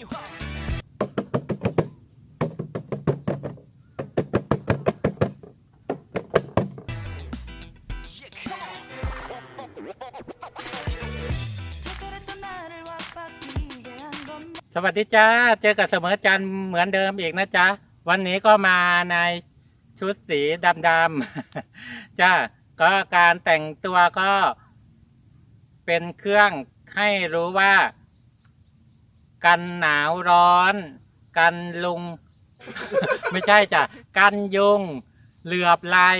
สวัสดีจ้า เจอกับเสมอจันเหมือนเดิมอีกนะจ๊ะ วันนี้ก็มาในชุดสีดำๆ จ้า ก็การแต่งตัวก็เป็นเครื่องให้รู้ว่า กันหนาวร้อน กันลุง ไม่ใช่จ้ะ กันยุง เหลือบไล่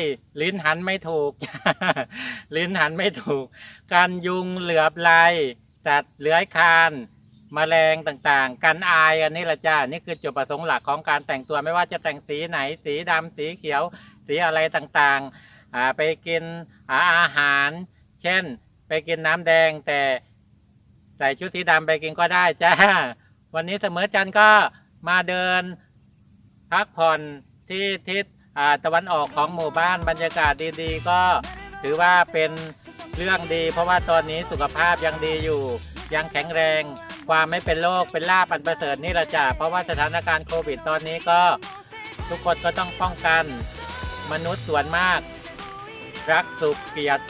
ลิ้นหันไม่ถูก ลิ้นหันไม่ถูก กันยุงเหลือบไล่ตัดเลื้อยคานแมลงต่างๆ กันอายอันนี้แหละจ้า นี่คือจุดประสงค์หลักของการแต่งตัวไม่ว่าจะแต่งสีไหน สีดำสีเขียว สีอะไรต่างๆ ไปกินอาอาหาร เช่น ไปกินน้ำแดงแต่ ใส่ชุดสีดำไปกินก็ได้จ้า วันนี้เสมอจันก็มาเดินพักผ่อนที่ทิศตะวันออกของหมู่บ้านบรรยากาศดีๆ ก็ถือว่าเป็นเรื่องดี เพราะว่าตอนนี้สุขภาพยังดีอยู่ ยังแข็งแรง ความไม่เป็นโรคเป็นลาบอันประเสริฐนี่แหละจ้ะเพราะว่าสถานการณ์โควิดตอนนี้ก็ทุกคนก็ต้องป้องกันมนุษย์ส่วนมาก รักสุขเกลียด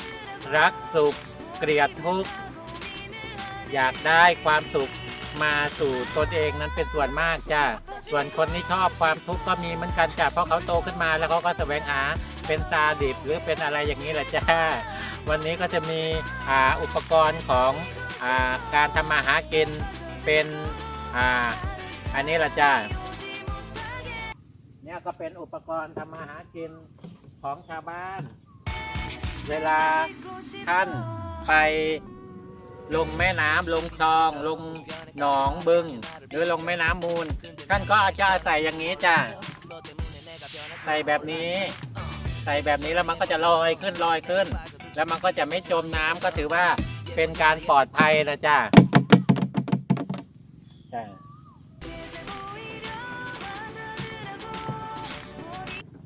รักสุขเกลียดทุกข์ อยากได้ความสุขมาสู่ตนเองนั้นเป็นส่วนมากจ้ะส่วนคนที่ชอบความทุกข์ก็มีเหมือนกันจ้ะเพราะเขาโตขึ้นมาแล้วเขาก็แสวงหาเป็นซาดิบหรือเป็นอะไรอย่างนี้แหละจ้าวันนี้ก็จะมีออุปกรณ์ของอการทำมาหากินเป็นออันนี้ละจ้าเนี่ยก็เป็นอุปกรณ์ทำมาหากินของชาวบ้าน เวลาท่านไป ลงแม่น้ำลงคลอง ลงหนองบึง หรือลงแม่น้ำมูล ท่านก็อาจจะใส่อย่างนี้จ้าใส่แบบนี้ ใส่แบบนี้แล้วมันก็จะลอยขึ้นลอยขึ้น แล้วมันก็จะไม่จมน้ำก็ถือว่าเป็นการปลอดภัยนะจ้าจ้า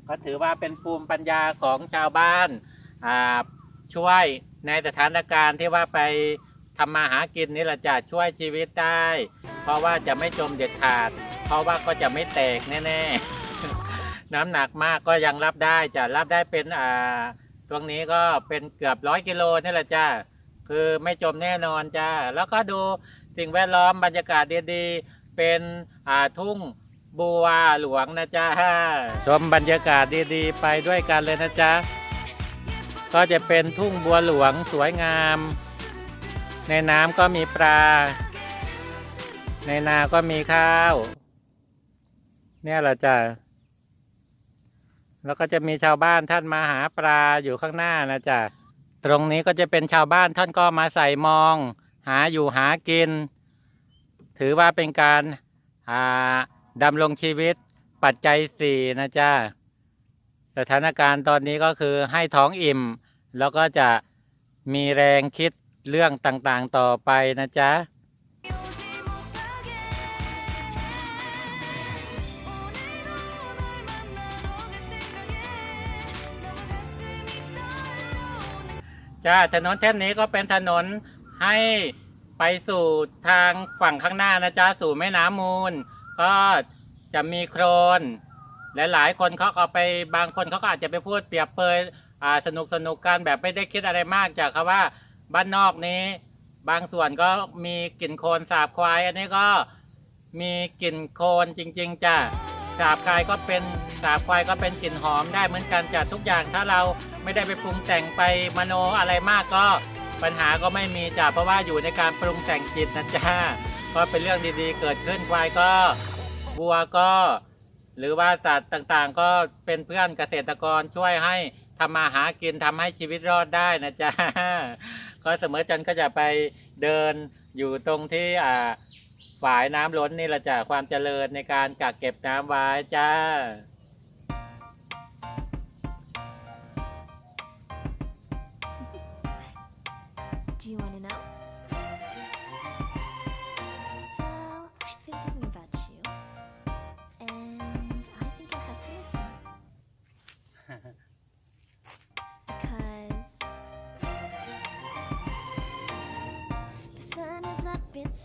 ก็ถือว่าเป็นภูมิปัญญาของชาวบ้านอ่าช่วยในสถานการณ์ที่ว่าไป ทำมาหากินนี่แหละจะช่วยชีวิตได้ เพราะว่าจะไม่จมเด็ดขาด เพราะว่าก็จะไม่แตกแน่ๆ น้ำหนักมากก็ยังรับได้จะรับได้เป็นอ่าตรงนี้ก็เป็นเกือบร้อยกิโลนี่แหละจ้าคือไม่จมแน่นอนจ้าแล้วก็ดูสิ่งแวดล้อมบรรยากาศดีๆ เป็นอ่าทุ่งบัวหลวงนะจ้าชมบรรยากาศดีๆ ไปด้วยกันเลยนะจ๊ะก็จะเป็นทุ่งบัวหลวงสวยงาม ในน้ำก็มีปลา ในนาก็มีข้าว เนี่ยแหละจ้ะแล้วก็จะมีชาวบ้านท่านมาหาปลาอยู่ข้างหน้านะจ๊ะตรงนี้ก็จะเป็นชาวบ้านท่านก็มาใส่มอง หาอยู่หากิน ถือว่าเป็นการอาดำรงชีวิตปัจจัยสี่นะจ๊ะสถานการณ์ตอนนี้ก็คือให้ท้องอิ่ม แล้วก็จะมีแรงคิด เรื่องต่างๆต่อไปนะจ๊ะจ้าถนนเส้นนี้ก็เป็นถนนให้ไปสู่ทางฝั่งข้างหน้านะจ๊ะสู่แม่น้ำมูล ก็จะมีโครนหลายๆคนเขาเอาไปบางคนเขาก็อาจจะไปพูดเปรียบเปยสนุกสนุกกันแบบไม่ได้คิดอะไรมากจากคำว่า บ้านนอกนี้ บางส่วนก็มีกลิ่นโคลนสาบควาย อันนี้ก็มีกลิ่นโคลนจริง ๆจ้ะสาบควายก็เป็นสาบควายก็เป็นกลิ่นหอมได้เหมือนกันจ้ะทุกอย่างถ้าเราไม่ได้ไปปรุงแต่งไปมโนอะไรมากก็ปัญหาก็ไม่มีจ้ะเพราะว่าอยู่ในการปรุงแต่งจิตนะจ๊ะก็เป็นเรื่องดีๆ เกิดขึ้นควายก็วัวก็ หรือว่าสัตว์ต่างๆ ก็เป็นเพื่อนเกษตรกรช่วยให้ทำมาหากินทำให้ชีวิตรอดได้นะจ๊ะ ก็เสมอจันก็จะไปเดินอยู่ตรงที่อ่าฝายน้ำล้นนี่แหละจ้ะความเจริญในการกักเก็บน้ำไว้จ้า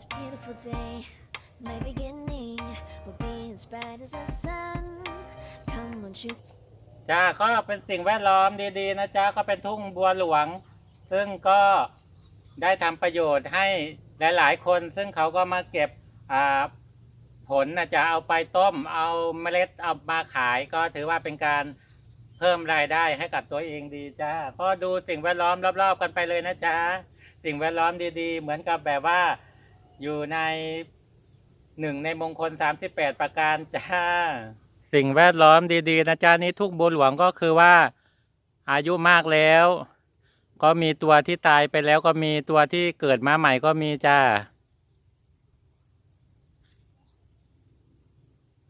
This beautiful day. My beginning will be as bright as the sun. Come on, shoot จ้าก็เป็นสิ่งแวดล้อมดีๆนะจ๊ะก็เป็นทุ่งบัวหลวง ซึ่งก็ได้ทำประโยชน์ให้หลายๆคน ซึ่งเขาก็มาเก็บอ่าผลนะจ๊ะเอาไปต้มเอาเมล็ดเอามาขาย ก็ถือว่าเป็นการเพิ่มรายได้ให้กับตัวเองดีจ้าก็ดูสิ่งแวดล้อมรอบๆกันไปเลยนะจ๊ะสิ่งแวดล้อมดีๆ เหมือนกับแบบว่า อยู่ในหนึ่งในมงคล38ประการจ้า สิ่งแวดล้อมดีๆนะจ๊ะนี่ทุ่งบัวหลวงก็คือว่าอายุมากแล้ว ก็มีตัวที่ตายไปแล้วก็มีตัวที่เกิดมาใหม่ก็มีจ้า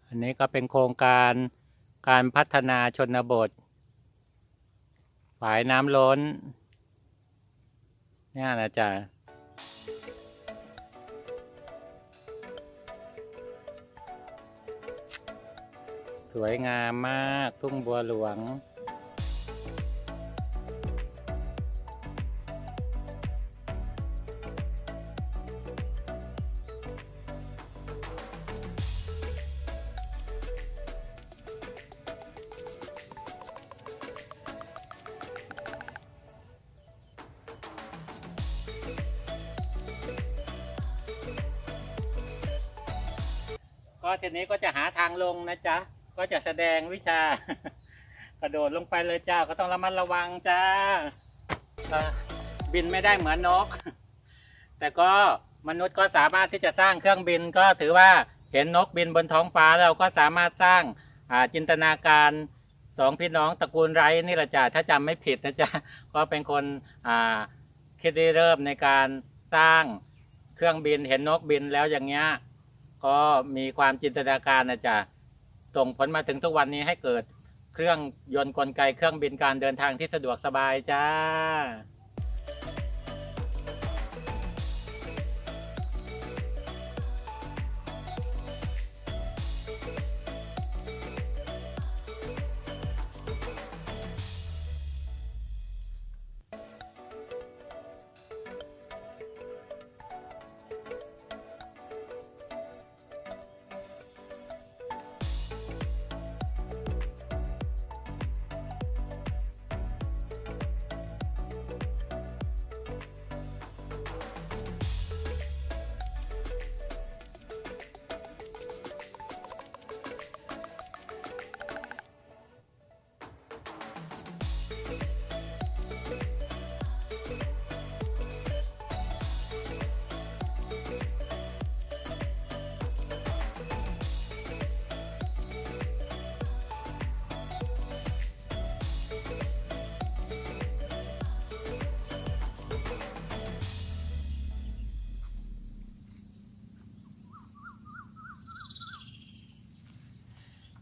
อันนี้ก็เป็นโครงการการพัฒนาชนบทฝายน้ำล้นเนี่ยนะจ๊ะ สวยงามมากทุ่งบัวหลวง ก็ทีนี้ก็จะหาทางลงนะจ๊ะ ก็จะแสดงวิชา กระโดดลงไปเลยจ้า ก็ต้องระมัดระวังจ้า บินไม่ได้เหมือนนก แต่ก็มนุษย์ก็สามารถที่จะสร้างเครื่องบินก็ถือว่าเห็นนกบินบนท้องฟ้าเราก็สามารถสร้างาจินตนาการสองพี่น้องตระกูลไรนี่แหละจ้ะถ้าจำไม่ผิดนะจ๊ะก็เป็นคนคิดได้เริ่มในการสร้างเครื่องบินเห็นนกบินแล้วอย่างเงี้ยก็มีความจินตนาการนะจ๊ะ ส่งผลมาถึงทุกวันนี้ให้เกิดเครื่องยนต์กลไกเครื่องบินการเดินทางที่สะดวกสบายจ้า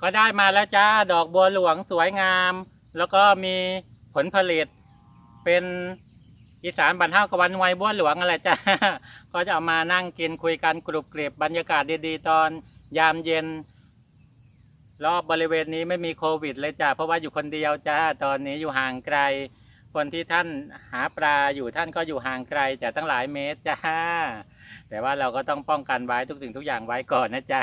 ก็ได้มาแล้วจ้าดอกบัวหลวงสวยงาม แล้วก็มีผลผลิต เป็นอีสานบรรเทากับวันไวบัวหลวงอะไรจ้าก็จะเอามานั่งกินคุยกันกรุบกริบบรรยากาศดีๆ ตอนยามเย็น รอบบริเวณนี้ไม่มีโควิดเลยจ้าเพราะว่าอยู่คนเดียวจ้าตอนนี้อยู่ห่างไกล คนที่ท่านหาปลาอยู่ท่านก็อยู่ห่างไกลจากตั้งหลายเมตรจ้าแต่ว่าเราก็ต้องป้องกันไว้ทุกสิ่งทุกอย่างไว้ก่อนนะจ๊ะ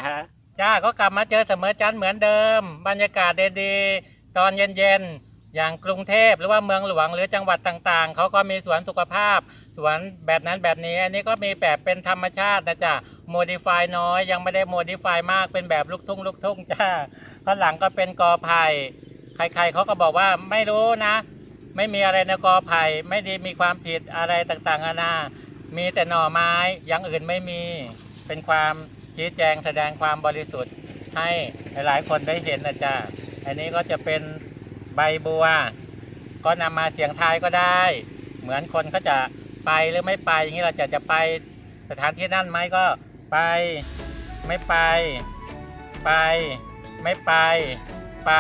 จ้าก็กลับมาเจอเสมอจันทร์เหมือนเดิม บรรยากาศดีๆ ตอนเย็นๆ อย่างกรุงเทพหรือว่าเมืองหลวงหรือจังหวัดต่างๆ เขาก็มีสวนสุขภาพ สวนแบบนั้นแบบนี้ อันนี้ก็มีแบบเป็นธรรมชาตินะจ๊ะโมดิฟายน้อยยังไม่ได้โมดิฟายมากเป็นแบบลูกทุ่งลูกทุ่งจ้าข้างหลังก็เป็นกอไผ่ใครๆเขาก็บอกว่าไม่รู้นะ ไม่มีอะไรในกอไผ่ไม่ได้มีความผิดอะไรต่างๆนานามีแต่หน่อไม้อย่างอื่นไม่มีเป็นความ ชี้แจงแสดงความบริสุทธิ์ให้หลายๆคนได้เห็นนะจ๊ะอันนี้ก็จะเป็นใบบัว ก็นำมาเสียงทายก็ได้ เหมือนคนเขาจะไปหรือไม่ไปอย่างนี้เราจะจะไปสถานที่นั่นไหมก็ไปไม่ไป ไป ไม่ไป ไป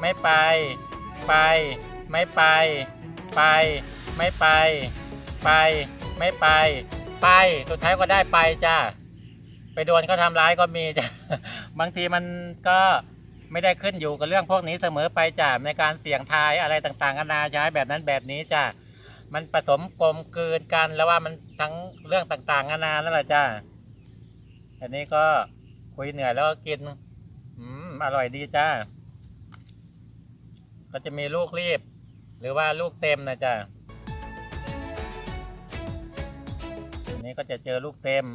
ไม่ไป ไป ไม่ไป ไป ไม่ไป ไป ไม่ไป ไป สุดท้ายก็ได้ไปจ้า ไปโดนเขาทำร้ายก็มีจ้ะ บางทีมันก็ไม่ได้ขึ้นอยู่กับเรื่องพวกนี้เสมอไปจ้ะในการเสี่ยงทายอะไรต่างๆกันานาใช้แบบนั้นแบบนี้จ้ะมันผสมกลมกลืนกันแล้วว่ามันทั้งเรื่องต่างๆนานานั่นแหละจ้าอันนี้ก็คุยเหนื่อยแล้วก็กิน อืมอร่อยดีจ้าก็จะมีลูกรีบ หรือว่าลูกเต็มนะจ้าอันนี้ก็จะเจอลูกเต็ม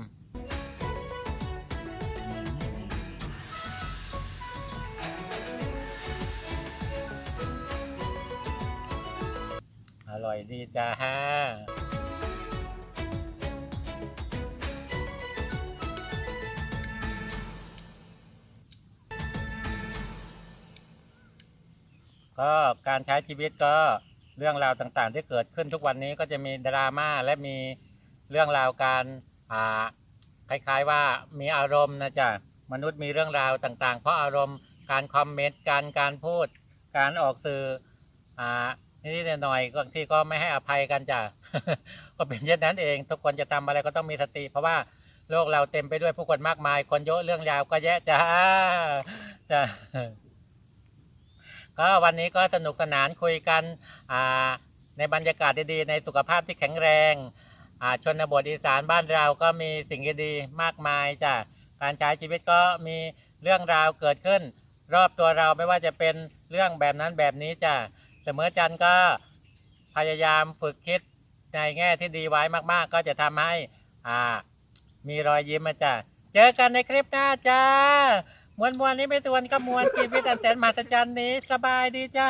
อยดีจ้าฮะก็การใช้ชีวิตก็เรื่องราวต่างๆ ที่เกิดขึ้นทุกวันนี้ก็จะมีดราม่าและมีเรื่องราวการอ่าคล้ายๆว่ามีอารมณ์นะจ๊ะมนุษย์มีเรื่องราวต่างๆ เพราะอารมณ์การคอมเมนต์การการพูด การออกสื่ออ่า นิดๆหน่อยๆก็บางทีก็ไม่ให้อภัยกันจ้ะก็เป็นเช่นนั้นเอง ทุกคนจะทำอะไรก็ต้องมีสติ เพราะว่าโลกเราเต็มไปด้วยผู้คนมากมาย คนเยอะเรื่องยาวก็แยะจ้าจ้าก็วันนี้ก็สนุกสนานคุยกันอ่าในบรรยากาศดีๆในสุขภาพที่แข็งแรงอ่าชนบทอีสานบ้านเราก็มีสิ่งดีๆมากมายจ้ะการใช้ชีวิตก็มีเรื่องราวเกิดขึ้น รอบตัวเราไม่ว่าจะเป็นเรื่องแบบนั้นแบบนี้จ้ะ เสมอจันทร์ก็พยายามฝึกคิดในแง่ที่ดีไว้มากๆ ก็จะทำให้อ่ามีรอยยิ้มมาจ้ะเจอกันในคลิปหน้าจ้ามวนมวนนี้ไม่ตวนก็มวนชีวิตอันแสนมหัศจรรย์นี้ สบายดีจ้า